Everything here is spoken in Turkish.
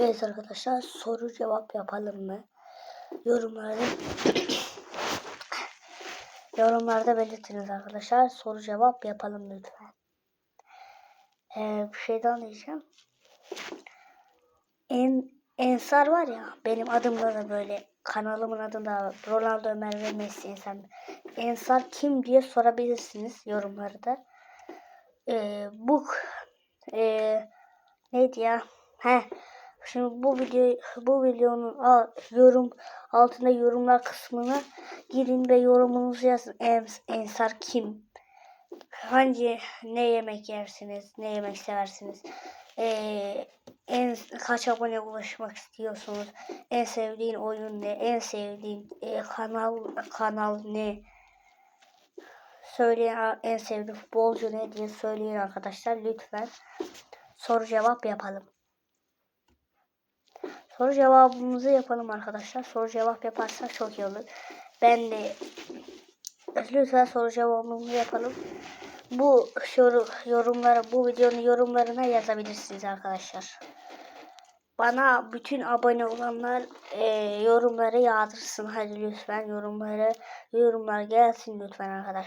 Evet arkadaşlar soru cevap yapalım mı? Yorumlarda yorumlarda belirtiniz arkadaşlar. Soru cevap yapalım lütfen. Ee, bir şey daha diyeceğim. En Ensar var ya benim adımda da böyle kanalımın adında Ronaldo Ömer ve Messi Ensar. Ensar kim diye sorabilirsiniz yorumlarda. Ee, bu ee, neydi ya? He. Şimdi bu video bu videonun al, yorum altında yorumlar kısmına girin ve yorumunuzu yazın. Ens- Ensar kim? Hangi ne yemek yersiniz? Ne yemek seversiniz? Ee, en kaç abone ulaşmak istiyorsunuz? En sevdiğin oyun ne? En sevdiğin e, kanal kanal ne? Söyleyin a- en sevdiğin futbolcu ne diye söyleyin arkadaşlar lütfen. Soru cevap yapalım. Soru cevabımızı yapalım arkadaşlar. Soru cevap yaparsak çok iyi olur. Ben de lütfen soru cevabımızı yapalım. Bu soru yorumlara bu videonun yorumlarına yazabilirsiniz arkadaşlar. Bana bütün abone olanlar e, yorumları yağdırsın. Hadi lütfen yorumları yorumlar gelsin lütfen arkadaşlar.